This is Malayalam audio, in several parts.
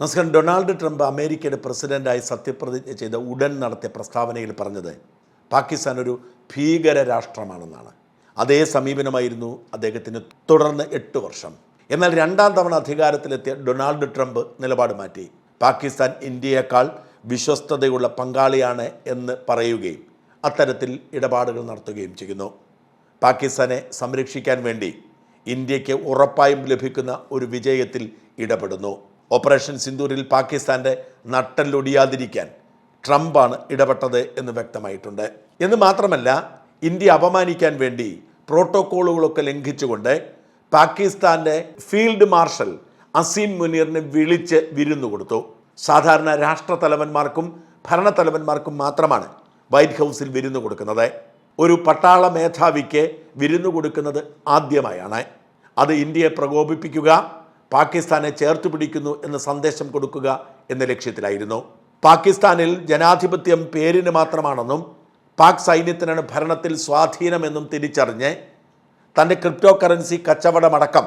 നമസ്കാരം. ഡൊണാൾഡ് ട്രംപ് അമേരിക്കയുടെ പ്രസിഡന്റായി സത്യപ്രതിജ്ഞ ചെയ്ത ഉടൻ നടത്തിയ പ്രസ്താവനയിൽ പറഞ്ഞത് പാകിസ്ഥാൻ ഒരു ഭീകര രാഷ്ട്രമാണെന്നാണ്. അതേ സമീപനമായിരുന്നു അദ്ദേഹത്തിന് തുടർന്ന് എട്ട് വർഷം. എന്നാൽ രണ്ടാം തവണ അധികാരത്തിലെത്തിയ ഡൊണാൾഡ് ട്രംപ് നിലപാട് മാറ്റി. പാകിസ്ഥാൻ ഇന്ത്യയേക്കാൾ വിശ്വസ്തതയുള്ള പങ്കാളിയാണ് എന്ന് പറയുകയും അത്തരത്തിൽ ഇടപാടുകൾ നടത്തുകയും ചെയ്യുന്നു. പാകിസ്ഥാനെ സംരക്ഷിക്കാൻ വേണ്ടി ഇന്ത്യയ്ക്ക് ഉറപ്പായും ലഭിക്കുന്ന ഒരു വിജയത്തിൽ ഇടപെടുന്നു. ഓപ്പറേഷൻ സിന്ദൂരിൽ പാകിസ്ഥാന്റെ നട്ടല്ലൊടിയാതിരിക്കാൻ ട്രംപാണ് ഇടപെട്ടത് എന്ന് വ്യക്തമായിട്ടുണ്ട്. എന്ന് മാത്രമല്ല ഇന്ത്യ അപമാനിക്കാൻ വേണ്ടി പ്രോട്ടോക്കോളുകളൊക്കെ ലംഘിച്ചുകൊണ്ട് പാകിസ്ഥാന്റെ ഫീൽഡ് മാർഷൽ അസീം മുനീറിനെ വിളിച്ച് വിരുന്നു കൊടുത്തു. സാധാരണ രാഷ്ട്രതലവന്മാർക്കും ഭരണതലവന്മാർക്കും മാത്രമാണ് വൈറ്റ് ഹൗസിൽ വിരുന്നു കൊടുക്കുന്നത്. ഒരു പട്ടാള മേധാവിക്ക് വിരുന്നു കൊടുക്കുന്നത് ആദ്യമായാണ്. അത് ഇന്ത്യയെ പ്രകോപിപ്പിക്കുക പാകിസ്ഥാനെ ചേർത്ത് പിടിക്കുന്നു എന്ന സന്ദേശം കൊടുക്കുക എന്ന ലക്ഷ്യത്തിലായിരുന്നു. പാകിസ്ഥാനിൽ ജനാധിപത്യം പേരിന് മാത്രമാണെന്നും പാക് സൈന്യത്തിനാണ് ഭരണത്തിൽ സ്വാധീനമെന്നും തിരിച്ചറിഞ്ഞ് തന്റെ ക്രിപ്റ്റോ കറൻസി കച്ചവടമടക്കം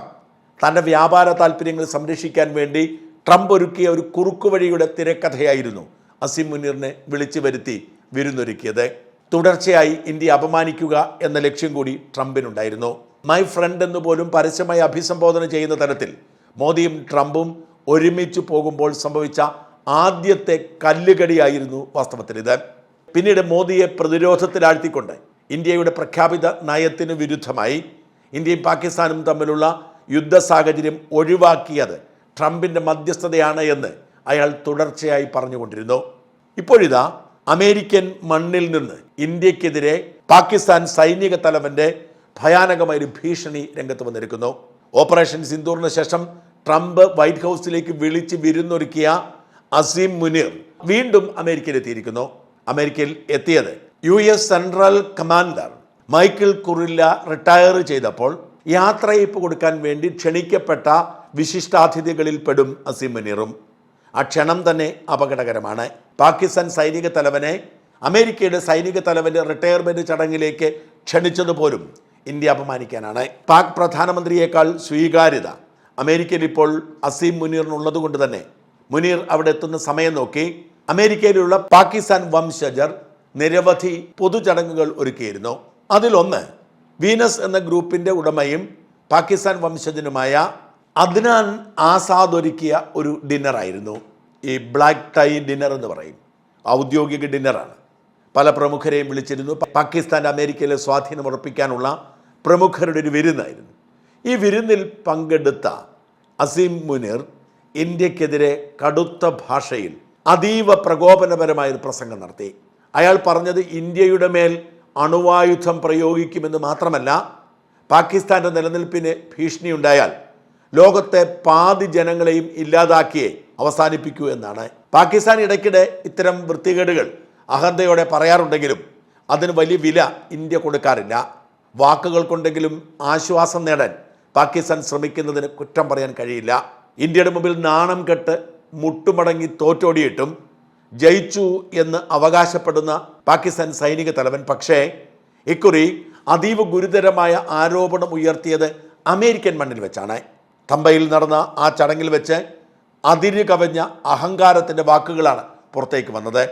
തന്റെ വ്യാപാര താല്പര്യങ്ങൾ സംരക്ഷിക്കാൻ വേണ്ടി ട്രംപ് ഒരുക്കിയ ഒരു കുറുക്കുവഴിയുടെ തിരക്കഥയായിരുന്നു അസിം മുനീറിനെ വിളിച്ചു വരുത്തി വിരുന്നൊരുക്കിയത്. തുടർച്ചയായി ഇന്ത്യ അപമാനിക്കുക എന്ന ലക്ഷ്യം കൂടി ട്രംപിനുണ്ടായിരുന്നു. മൈ ഫ്രണ്ട് എന്ന് പോലും പരസ്യമായി അഭിസംബോധന ചെയ്യുന്ന തരത്തിൽ മോദിയും ട്രംപും ഒരുമിച്ച് പോകുമ്പോൾ സംഭവിച്ച ആദ്യത്തെ കല്ലുകടിയായിരുന്നു വാസ്തവത്തിൽ ഇത്. പിന്നീട് മോദിയെ പ്രതിരോധത്തിലാഴ്ത്തിക്കൊണ്ട് ഇന്ത്യയുടെ പ്രഖ്യാപിത നയത്തിന് വിരുദ്ധമായി ഇന്ത്യയും പാകിസ്ഥാനും തമ്മിലുള്ള യുദ്ധ സാഹചര്യം ഒഴിവാക്കിയത് ട്രംപിന്റെ മധ്യസ്ഥതയാണ് എന്ന് അയാൾ തുടർച്ചയായി പറഞ്ഞുകൊണ്ടിരുന്നു. ഇപ്പോഴിതാ അമേരിക്കൻ മണ്ണിൽ നിന്ന് ഇന്ത്യക്കെതിരെ പാകിസ്ഥാൻ സൈനിക തലവന്റെ ഭയാനകമായൊരു ഭീഷണി രംഗത്ത് വന്നിരിക്കുന്നു. ഓപ്പറേഷൻ സിന്ദൂറിന് ശേഷം ട്രംപ് വൈറ്റ് ഹൗസിലേക്ക് വിളിച്ച് വിരുന്നൊരുക്കിയ അസീം മുനീർ വീണ്ടും അമേരിക്കയിൽ എത്തിയിരിക്കുന്നു അമേരിക്കയിൽ എത്തിയത് U S central commander Michael Kurilla retire ചെയ്തപ്പോൾ യാത്രയപ്പ് കൊടുക്കാൻ വേണ്ടി ക്ഷണിക്കപ്പെട്ട വിശിഷ്ടാതിഥികളിൽ പെടും അസീം മുനീറും. ആ ക്ഷണം തന്നെ അപകടകരമാണ്. പാകിസ്ഥാൻ സൈനിക തലവനെ അമേരിക്കയുടെ സൈനിക തലവന്റെ റിട്ടയർമെന്റ് ചടങ്ങിലേക്ക് ക്ഷണിച്ചതുപോലും ഇന്ത്യ അപമാനിക്കാനാണ്. പാക് പ്രധാനമന്ത്രിയേക്കാൾ സ്വീകാര്യത. അമേരിക്കയിൽ ഇപ്പോൾ അസീം മുനീറിനുള്ളത് കൊണ്ട് തന്നെ മുനീർ അവിടെ എത്തുന്ന സമയം നോക്കി. അമേരിക്കയിലുള്ള പാകിസ്ഥാൻ വംശജർ നിരവധി പൊതുചടങ്ങുകൾ ഒരുക്കിയിരുന്നു. അതിലൊന്ന് വീനസ് എന്ന ഗ്രൂപ്പിന്റെ ഉടമയും പാകിസ്ഥാൻ വംശജനുമായ അദ്നാൻ ആസാദ് ഒരുക്കിയ ഒരു ഡിന്നറായിരുന്നു. ഈ ബ്ലാക്ക് ടൈ ഡിന്നർ എന്ന് പറയും. ഔദ്യോഗിക ഡിന്നറാണ്. പല പ്രമുഖരെയും വിളിച്ചിരുന്നു. പാകിസ്ഥാൻ അമേരിക്കയിലെ സ്വാധീനം ഉറപ്പിക്കാനുള്ള പ്രമുഖരുടെ ഒരു വിരുന്നായിരുന്നു. ഈ വിരുന്നിൽ പങ്കെടുത്ത അസീം മുനീർ ഇന്ത്യക്കെതിരെ കടുത്ത ഭാഷയിൽ അതീവ പ്രകോപനപരമായ ഒരു പ്രസംഗം നടത്തി. അയാൾ പറഞ്ഞത് ഇന്ത്യയുടെ മേൽ അണുവായുധം പ്രയോഗിക്കുമെന്ന് മാത്രമല്ല പാകിസ്ഥാന്റെ നിലനിൽപ്പിന് ഭീഷണിയുണ്ടായാൽ ലോകത്തെ പാതി ജനങ്ങളെയും ഇല്ലാതാക്കിയേ അവസാനിപ്പിക്കൂ എന്നാണ്. പാകിസ്ഥാൻ ഇടയ്ക്കിടെ ഇത്തരം വൃത്തികേടുകൾ അഹന്തയോടെ പറയാറുണ്ടെങ്കിലും അതിന് വലിയ വില ഇന്ത്യ കൊടുക്കാറില്ല. വാക്കുകൾ കൊണ്ടെങ്കിലും ആശ്വാസം നേടാൻ പാകിസ്ഥാൻ ശ്രമിക്കുന്നതിന് കുറ്റം പറയാൻ കഴിയില്ല. ഇന്ത്യയുടെ മുമ്പിൽ നാണം കെട്ട് മുട്ടുമടങ്ങി തോറ്റോടിയിട്ടും ജയിച്ചു എന്ന് അവകാശപ്പെടുന്ന പാകിസ്ഥാൻ സൈനിക തലവൻ. പക്ഷേ ഇക്കുറി അതീവ ഗുരുതരമായ ആരോപണം ഉയർത്തിയത് അമേരിക്കൻ മണ്ണിൽ വെച്ചാണ്. തമ്പയിൽ നടന്ന ആ ചടങ്ങിൽ വെച്ച് അതിര് കവഞ്ഞ അഹങ്കാരത്തിന്റെ വാക്കുകളാണ് പുറത്തേക്ക് വന്നത്.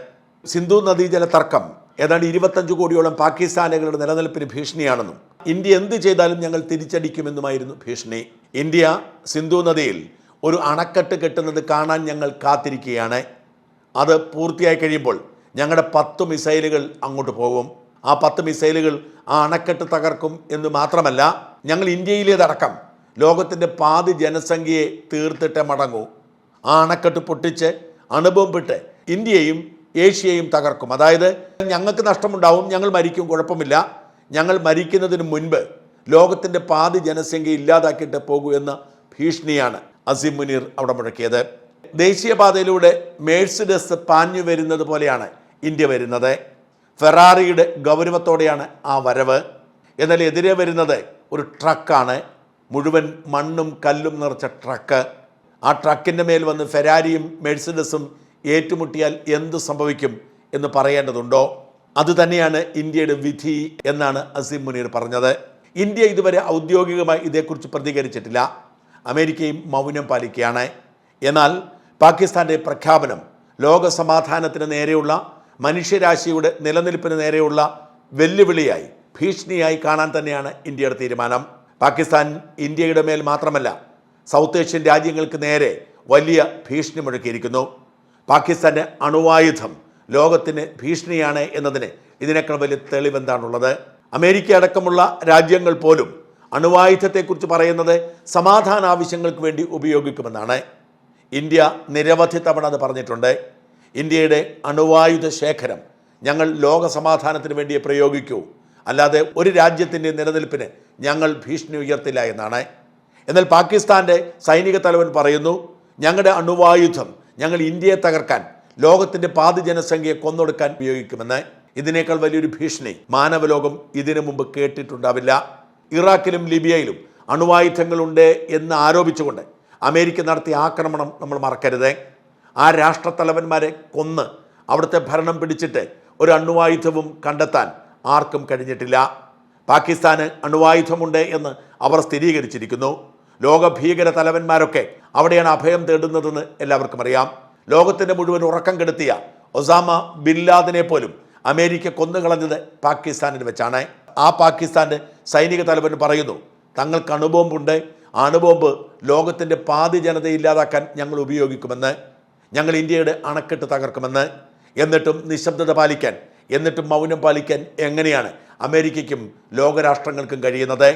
സിന്ധു നദീജല തർക്കം ഏതാണ്ട് ഇരുപത്തഞ്ച് കോടിയോളം പാകിസ്ഥാനികളുടെ നിലനിൽപ്പിന് ഭീഷണിയാണെന്നും ഇന്ത്യ എന്ത് ചെയ്താലും ഞങ്ങൾ തിരിച്ചടിക്കുമെന്നുമായിരുന്നു ഭീഷണി. ഇന്ത്യ സിന്ധു നദിയിൽ ഒരു അണക്കെട്ട് കെട്ടുന്നത് കാണാൻ ഞങ്ങൾ കാത്തിരിക്കുകയാണ്. അത് പൂർത്തിയായി കഴിയുമ്പോൾ ഞങ്ങളുടെ പത്ത് മിസൈലുകൾ അങ്ങോട്ട് പോകും. ആ പത്ത് മിസൈലുകൾ ആ അണക്കെട്ട് തകർക്കും എന്ന് മാത്രമല്ല ഞങ്ങൾ ഇന്ത്യയിലേതടക്കം ലോകത്തിന്റെ പാതി ജനസംഖ്യയെ തീർത്തിട്ട് മടങ്ങൂ. ആ അണക്കെട്ട് പൊട്ടിച്ച് അണുബോംബിട്ട് ഇന്ത്യയും ഏഷ്യയും തകർക്കും. അതായത് ഞങ്ങൾക്ക് നഷ്ടമുണ്ടാവും ഞങ്ങൾ മരിക്കും കുഴപ്പമില്ല. ഞങ്ങൾ മരിക്കുന്നതിന് മുൻപ് ലോകത്തിന്റെ പാതി ജനസംഖ്യ ഇല്ലാതാക്കിയിട്ട് പോകൂ എന്ന ഭീഷണിയാണ് അസിം മുനീർ അവിടെ മുഴക്കിയത്. ദേശീയപാതയിലൂടെ മേഴ്സിഡസ് പാഞ്ഞു വരുന്നത് പോലെയാണ് ഇന്ത്യ വരുന്നത്. ഫെറാറിയുടെ ഗൗരവത്തോടെയാണ് ആ വരവ്. എന്നാൽ എതിരെ വരുന്നത് ഒരു ട്രക്കാണ്. മുഴുവൻ മണ്ണും കല്ലും നിറച്ച ട്രക്ക്. ആ ട്രക്കിന്റെ മേൽ വന്ന് ഫെരാരിയും മെഴ്സിഡസും ഏറ്റുമുട്ടിയാൽ എന്ത് സംഭവിക്കും എന്ന് പറയേണ്ടതുണ്ടോ? അതുതന്നെയാണ് ഇന്ത്യയുടെ വിധി എന്നാണ് അസീം മുനീർ പറഞ്ഞത്. ഇന്ത്യ ഇതുവരെ ഔദ്യോഗികമായി ഇതേക്കുറിച്ച് പ്രതികരിച്ചിട്ടില്ല. അമേരിക്കയും മൗനം പാലിക്കുകയാണ്. എന്നാൽ പാകിസ്ഥാന്റെ പ്രഖ്യാപനം ലോക സമാധാനത്തിന് നേരെയുള്ള മനുഷ്യരാശിയുടെ നിലനിൽപ്പിന് നേരെയുള്ള വെല്ലുവിളിയായി ഭീഷണിയായി കാണാൻ തന്നെയാണ് ഇന്ത്യയുടെ തീരുമാനം. പാകിസ്ഥാൻ ഇന്ത്യയുടെ മേൽ മാത്രമല്ല സൗത്ത് ഏഷ്യൻ രാജ്യങ്ങൾക്ക് നേരെ വലിയ ഭീഷണി മുഴക്കിയിരിക്കുന്നു. പാകിസ്ഥാന്റെ അണുവായുധം ലോകത്തിന് ഭീഷണിയാണ് എന്നതിന് ഇതിനേക്കാൾ വലിയ തെളിവെന്താണുള്ളത്? അമേരിക്ക അടക്കമുള്ള രാജ്യങ്ങൾ പോലും അണുവായുധത്തെക്കുറിച്ച് പറയുന്നത് സമാധാന ആവശ്യങ്ങൾക്ക് വേണ്ടി ഉപയോഗിക്കുമെന്നാണ്. ഇന്ത്യ നിരവധി തവണ അത് പറഞ്ഞിട്ടുണ്ട്. ഇന്ത്യയുടെ അണുവായുധ ശേഖരം ഞങ്ങൾ ലോക സമാധാനത്തിന് വേണ്ടിയേ പ്രയോഗിക്കൂ. അല്ലാതെ ഒരു രാജ്യത്തിന്റെ നിലനിൽപ്പിന് ഞങ്ങൾ ഭീഷണി ഉയർത്തില്ല എന്നാണ്. എന്നാൽ പാകിസ്ഥാന്റെ സൈനിക തലവൻ പറയുന്നു ഞങ്ങളുടെ അണുവായുധം ഞങ്ങൾ ഇന്ത്യയെ തകർക്കാൻ ലോകത്തിന്റെ പാതി ജനസംഖ്യയെ കൊന്നൊടുക്കാൻ ഉപയോഗിക്കുമെന്ന് ഇതിനേക്കാൾ വലിയൊരു ഭീഷണി മാനവലോകം ഇതിനു മുമ്പ് കേട്ടിട്ടുണ്ടാവില്ല. ഇറാഖിലും ലിബിയയിലും അണുവായുധങ്ങളുണ്ട് എന്ന് ആരോപിച്ചുകൊണ്ട് അമേരിക്ക നടത്തിയ ആക്രമണം നമ്മൾ മറക്കരുത്. ആ രാഷ്ട്രത്തലവന്മാരെ കൊന്ന് അവിടുത്തെ ഭരണം പിടിച്ചിട്ട് ഒരു അണുവായുധവും കണ്ടെത്താൻ ആർക്കും കഴിഞ്ഞിട്ടില്ല. പാകിസ്ഥാന് അണുവായുധമുണ്ട് എന്ന് അവർ സ്ഥിരീകരിച്ചിരിക്കുന്നു. ലോക ഭീകര തലവന്മാരൊക്കെ അവിടെയാണ് അഭയം തേടുന്നതെന്ന് എല്ലാവർക്കും അറിയാം. ലോകത്തിന്റെ മുഴുവൻ ഉറക്കം കെടുത്തിയ ഒസാമ ബിൻ ലാദനെ പോലും അമേരിക്ക കൊന്നുകളഞ്ഞത് പാകിസ്ഥാനിൽ വെച്ചാണ്. ആ പാകിസ്ഥാന്റെ സൈനിക തലവൻ പറയുന്നു തങ്ങൾക്ക് അണുബോംബുണ്ട്. അണുബോംബ് ലോകത്തിന്റെ പാതി ജനതയെ ഇല്ലാതാക്കാൻ ഞങ്ങൾ ഉപയോഗിക്കുമെന്ന് ഞങ്ങൾ ഇന്ത്യയുടെ അണക്കെട്ട് തകർക്കുമെന്ന്. എന്നിട്ടും നിശബ്ദത പാലിക്കാൻ എന്നിട്ടും മൗനം പാലിക്കാൻ എങ്ങനെയാണ് അമേരിക്കയ്ക്കും ലോകരാഷ്ട്രങ്ങൾക്കും കഴിയുന്നത്?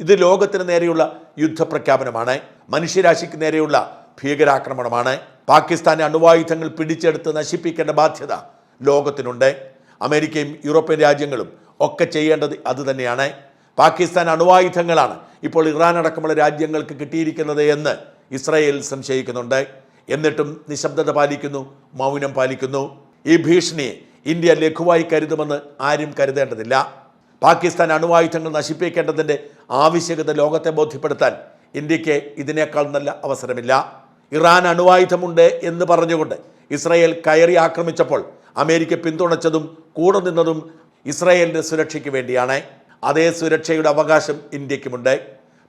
ഇത് ലോകത്തിന് നേരെയുള്ള യുദ്ധപ്രഖ്യാപനമാണ്. മനുഷ്യരാശിക്ക് നേരെയുള്ള ഭീകരാക്രമണമാണ്. പാകിസ്ഥാനെ അണുവായുധങ്ങൾ പിടിച്ചെടുത്ത് നശിപ്പിക്കേണ്ട ബാധ്യത ലോകത്തിനുണ്ട്. അമേരിക്കയും യൂറോപ്യൻ രാജ്യങ്ങളും ഒക്കെ ചെയ്യേണ്ടത് അതുതന്നെയാണ് പാകിസ്ഥാൻ അണുവായുധങ്ങളാണ് ഇപ്പോൾ ഇറാൻ അടക്കമുള്ള രാജ്യങ്ങൾക്ക് കിട്ടിയിരിക്കുന്നത് എന്ന് ഇസ്രായേൽ സംശയിക്കുന്നുണ്ട്. എന്നിട്ടും നിശബ്ദത പാലിക്കുന്നു മൗനം പാലിക്കുന്നു. ഈ ഭീഷണിയെ ഇന്ത്യ ലഘുവായി കരുതുമെന്ന് ആരും കരുതേണ്ടതില്ല. പാകിസ്ഥാൻ അണുവായുധങ്ങൾ നശിപ്പിക്കേണ്ടതിന്റെ ആവശ്യകത ലോകത്തെ ബോധ്യപ്പെടുത്താൻ ഇന്ത്യയ്ക്ക് ഇതിനേക്കാൾ നല്ല അവസരമില്ല. ഇറാൻ അണുവായുധമുണ്ട് എന്ന് പറഞ്ഞുകൊണ്ട് ഇസ്രായേൽ കയറി ആക്രമിച്ചപ്പോൾ അമേരിക്ക പിന്തുണച്ചതും കൂടെ നിന്നതും ഇസ്രായേലിന്റെ സുരക്ഷയ്ക്ക് വേണ്ടിയാണ്. അതേ സുരക്ഷയുടെ അവകാശം ഇന്ത്യക്കുമുണ്ട്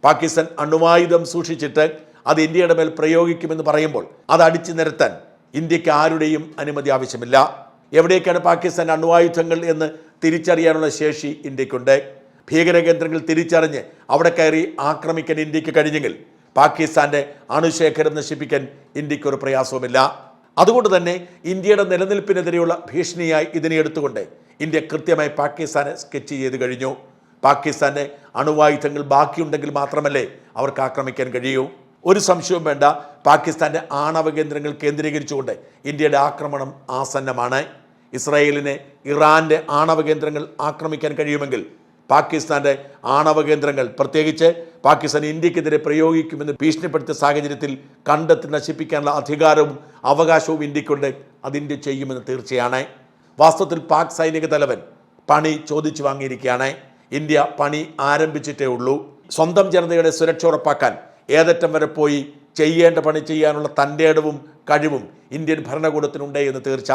പാകിസ്ഥാൻ അണുവായുധം സൂക്ഷിച്ചിട്ട് അത് ഇന്ത്യയുടെ മേൽ പ്രയോഗിക്കുമെന്ന് പറയുമ്പോൾ അത് അടിച്ചു നിരത്താൻ ഇന്ത്യയ്ക്ക് ആരുടെയും അനുമതി ആവശ്യമില്ല. എവിടേക്കാണ് പാകിസ്ഥാൻ അണുവായുധങ്ങൾ എന്ന് തിരിച്ചറിയാനുള്ള ശേഷി ഇന്ത്യക്കുണ്ട് ഭീകരകേന്ദ്രങ്ങൾ തിരിച്ചറിഞ്ഞ് അവിടെ കയറി ആക്രമിക്കാൻ ഇന്ത്യയ്ക്ക് കഴിഞ്ഞെങ്കിൽ പാകിസ്ഥാന്റെ അണുശേഖരം നശിപ്പിക്കാൻ ഇന്ത്യയ്ക്ക് ഒരു പ്രയാസവുമില്ല. അതുകൊണ്ട് തന്നെ ഇന്ത്യയുടെ നിലനിൽപ്പിനെതിരെയുള്ള ഭീഷണിയായി ഇതിനെ എടുത്തുകൊണ്ട് ഇന്ത്യ കൃത്യമായി പാകിസ്ഥാനെ സ്കെച്ച് ചെയ്ത് കഴിഞ്ഞു. പാകിസ്ഥാന്റെ അണുവായുധങ്ങൾ ബാക്കിയുണ്ടെങ്കിൽ മാത്രമല്ലേ അവർക്ക് ആക്രമിക്കാൻ കഴിയൂ. ഒരു സംശയവും വേണ്ട പാകിസ്ഥാന്റെ ആണവ കേന്ദ്രങ്ങൾ കേന്ദ്രീകരിച്ചുകൊണ്ട് ഇന്ത്യയുടെ ആക്രമണം ആസന്നമാണ്. ഇസ്രായേലിനെ ഇറാന്റെ ആണവ കേന്ദ്രങ്ങൾ ആക്രമിക്കാൻ കഴിയുമെങ്കിൽ പാകിസ്ഥാന്റെ ആണവ കേന്ദ്രങ്ങൾ പ്രത്യേകിച്ച് പാകിസ്ഥാൻ ഇന്ത്യക്കെതിരെ പ്രയോഗിക്കുമെന്ന് ഭീഷണിപ്പെടുത്തിയ സാഹചര്യത്തിൽ കണ്ടെത്തി നശിപ്പിക്കാനുള്ള അധികാരവും അവകാശവും ഇന്ത്യക്കുണ്ട്. അത് ഇന്ത്യ ചെയ്യുമെന്ന് തീർച്ചയാണ്. വാസ്തവത്തിൽ പാക് സൈനിക തലവൻ പണി ചോദിച്ചു വാങ്ങിയിരിക്കുകയാണ്. ഇന്ത്യ പണി ആരംഭിച്ചിട്ടേ ഉള്ളൂ. സ്വന്തം ജനതയുടെ സുരക്ഷ ഉറപ്പാക്കാൻ ഏതറ്റം വരെ പോയി ചെയ്യേണ്ട പണി ചെയ്യാനുള്ള തന്റെ ഇടവും കഴിവും ഇന്ത്യൻ ഭരണകൂടത്തിനുണ്ട് എന്ന് തീർച്ച